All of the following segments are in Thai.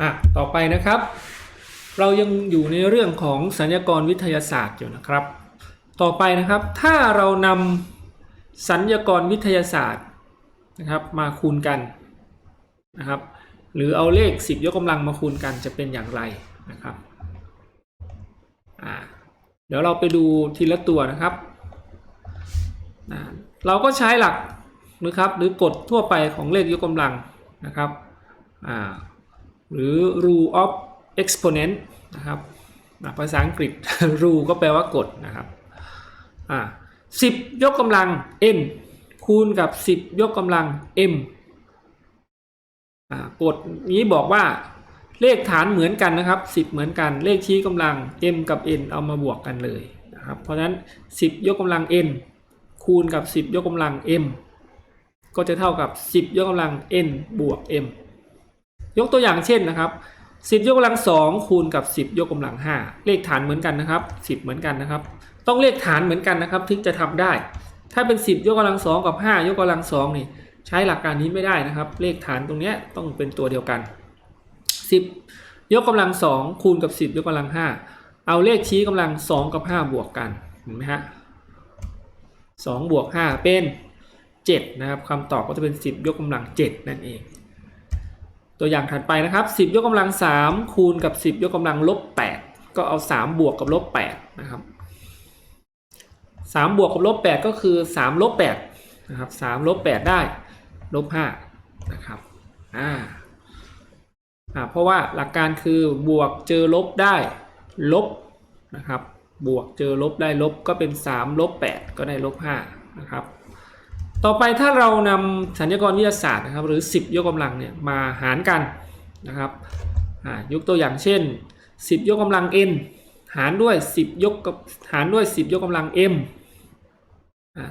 อะต่อไปนะครับ เรายังอยู่ในเรื่องของสัญญากรวิทยาศาสตร์อยู่นะครับ ต่อไปนะครับ ถ้าเรานำสัญญากรวิทยาศาสตร์นะครับมาคูณกันนะครับ หรือเอาเลข 10 ยกกำลังมาคูณกันจะเป็นอย่างไรนะครับอ่าเดี๋ยวเราไปดูทีละตัวนะครับเราก็ใช้หลักนะครับหรือกฎทั่วไปของเลขยกกำลังนะครับอ่า หรือ rule of exponent นะครับภาษาอังกฤษ rule ก็แปลว่ากฎนะครับอ่า10ยกกำลัง n คูณกับ 10 ยกกำลัง m อ่ากฎนี้บอกว่าเลขฐานเหมือนกันนะครับ 10 เหมือนกัน เลขชี้กำลัง m กับ n เอามาบวกกันเลยนะครับ เพราะฉะนั้น 10 ยกกำลัง n คูณกับ 10 ยกกำลัง m ก็จะเท่ากับ 10 ยกกำลัง n บวก m ยกตัวอย่างเช่นนะครับ 10 ยกกำลัง 2 คูณกับ 10 ยกกำลัง 5 เลขฐานเหมือนกันนะครับ 10 เหมือนกันนะครับ ต้องเลขฐานเหมือนกันนะครับ ถึงจะทำได้ ถ้าเป็น 10 ยกกำลัง 2 กับ 5 ยกกำลัง2นี่ใช้หลักการนี้ไม่ได้นะครับ เลขฐานตรงเนี้ยต้องเป็นตัวเดียวกัน 10 ยกกำลัง 2 คูณกับ 10 ยกกำลัง 5 เอาเลขชี้กำลัง 2 กับ 5 บวกกันเห็นไหมฮะ2บวก5เป็น 7 นะครับคำตอบก็จะเป็น 10 ยกกำลัง 7 นั่นเอง ตัวอย่างถัดไปนะครับ 10 ยกกำลัง 3 คูณกับ 10 ยกกำลังลบ 8 ก็เอา 3 บวกกับลบ8นะครับ3บวกกับลบ8ก็คือ3ลบ8นะครับ3ลบ8ได้ลบ5นะครับอ่าอ่าเพราะว่าหลักการคือบวกเจอลบได้ลบนะครับบวกเจอลบได้ลบก็เป็น3ลบ8ก็ได้ลบ5นะครับ ต่อไปถ้าเรานำสัญญากรวิทยาศาสตร์นะครับหรือ 10 ยกกำลังเนี่ยมาหารกันนะครับยกตัวอย่างเช่น 10 ยกกำลัง n หารด้วย 10 ยกกับหารด้วย 10 ยกกำลัง m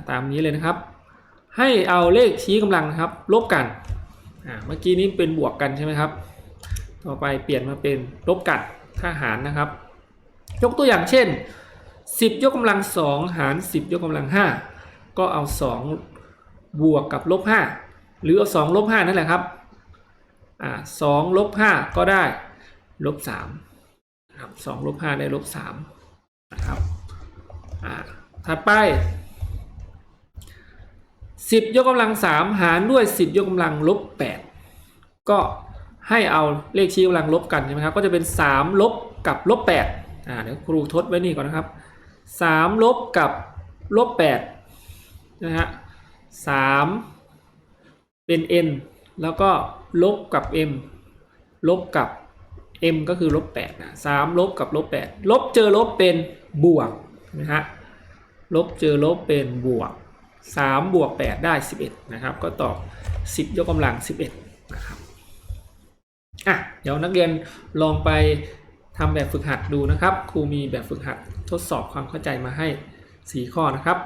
ตามนี้เลยนะครับ ให้เอาเลขชี้กำลังนะครับลบกันเมื่อกี้นี้เป็นบวกกันใช่ไหมครับ ต่อไปเปลี่ยนมาเป็นลบกันถ้าหารนะครับ ยกตัวอย่างเช่น 10 ยกกำลัง 2 หาร 10 ยกกำลัง 5 ก็เอา 2 บวกกับลบห้าหรือเอาสองลบห้านั่นแหละครับอ่าสองลบห้าก็ได้ลบสามครับสองลบห้าได้ลบสามนะครับอ่าถัดไปสิบยกกำลังสามหารด้วยสิบยกกำลังลบแปดก็ให้เอาเลขชี้กำลังลบกันใช่ไหมครับก็จะเป็นสามลบกับลบแปดอ่าเดี๋ยวครูทดไว้นี่ก่อนนะครับสามลบกับลบแปดนะฮะ สามเป็น n แล้วก็ลบกับ m ลบกับ m ก็คือลบ8นะสามลบกับลบ8ลบเจอลบเป็นบวกนะฮะลบเจอลบเป็นบวก3บวก8ได้ 11 นะครับ ก็ตอบ 10 ยกกำลัง 11 นะครับอะเดี๋ยวนักเรียนลองไปทำแบบฝึกหัดดูนะครับ ครูมีแบบฝึกหัดทดสอบความเข้าใจมาให้ 4 ข้อนะครับ